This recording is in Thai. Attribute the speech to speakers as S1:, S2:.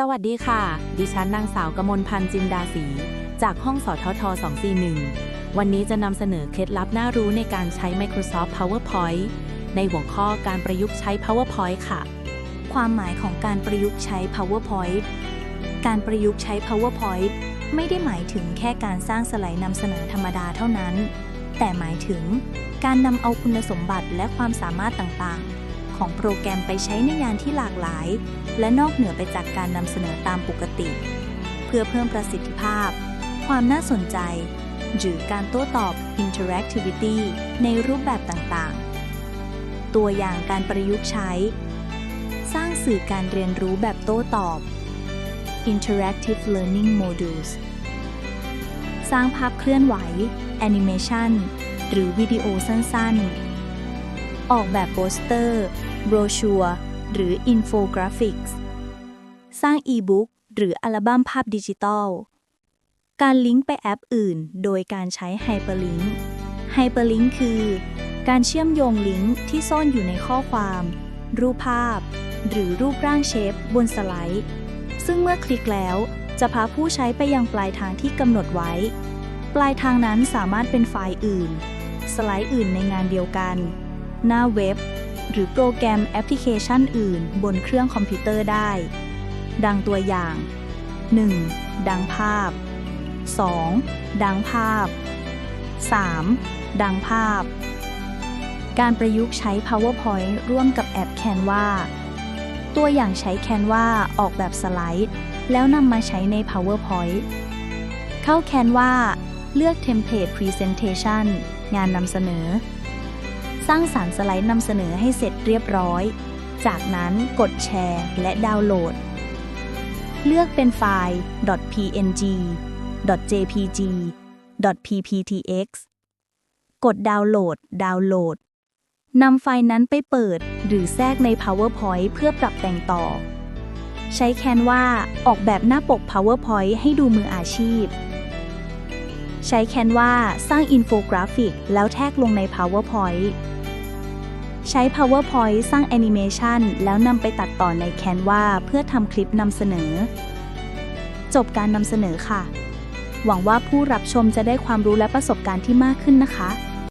S1: สวัสดีค่ะ ดิฉันนางสาวกมลพันธ์จินดาศีจากห้องสทท241 วันนี้จะนำเสนอเคล็ดลับน่ารู้ในการใช้ Microsoft PowerPoint ในหัวข้อการประยุกต์ใช้ PowerPoint ค่ะ
S2: ความหมายของการประยุกต์ใช้ PowerPoint การประยุกต์ใช้ PowerPoint ไม่ได้หมายถึงแค่การสร้างสไลด์นำเสนอธรรมดาเท่านั้น แต่หมายถึงการนำเอาคุณสมบัติและความสามารถต่างๆ ของโปรแกรมไปใช้ในงานที่หลากหลาย และนอกเหนือไปจากการนำเสนอตามปกติ เพื่อเพิ่มประสิทธิภาพ ความน่าสนใจ หรือการโต้ตอบ interactivity ในรูปแบบต่างๆ ตัวอย่างการประยุกต์ใช้ สร้างสื่อการเรียนรู้แบบโต้ตอบ Interactive Learning Modules สร้างภาพเคลื่อนไหว Animation หรือวิดีโอสั้นๆ ออกแบบโปสเตอร์ โบรชัวร์หรืออินโฟกราฟิกส์สร้างอีบุ๊กหรืออัลบั้มภาพดิจิตอล การลิงก์ไปแอปอื่น โดยการใช้ไฮเปอร์ลิงก์ไฮเปอร์ลิงก์คือ การเชื่อมโยงลิงก์ที่ซ่อนอยู่ในข้อความ รูปภาพ หรือรูปร่างเชฟบนสไลด์ ซึ่งเมื่อคลิกแล้วจะพาผู้ใช้ไปยังปลายทางที่กำหนดไว้ ปลายทางนั้นสามารถเป็นไฟล์อื่น สไลด์อื่นในงานเดียวกัน หน้าเว็บ หรือโปรแกรมแอปพลิเคชันอื่น บนเครื่องคอมพิวเตอร์ได้ ดังตัวอย่าง 1. ดังภาพ 2. ดังภาพ 3. ดังภาพ การประยุกต์ใช้ PowerPoint ร่วมกับแอป Canva ตัวอย่างใช้ Canva ออกแบบสไลด์ แล้วนำมาใช้ใน PowerPoint เข้า Canva เลือก Template Presentation งานนำเสนอ สร้างสารรค์สไลด์นำเสนอให้เสร็จเรียบร้อย จากนั้นกดแชร์และดาวน์โหลด เลือกเป็นไฟล์ .png .jpg .pptx กดดาวน์โหลด ดาวน์โหลดนำไฟล์นั้นไปเปิดหรือแทรกใน PowerPoint เพื่อปรับแต่งต่อ ใช้ Canva ออกแบบหน้าปก PowerPoint ให้ดูมืออาชีพ ใช้ Canva สร้างอินโฟกราฟิก แล้วแทรกลงใน PowerPoint ใช้ PowerPoint สร้างแอนิเมชันแล้วนำไปตัดต่อใน Canva เพื่อทำคลิปนำเสนอ จบการนำเสนอค่ะ หวังว่าผู้รับชมจะได้ความรู้และประสบการณ์ที่มากขึ้นนะคะ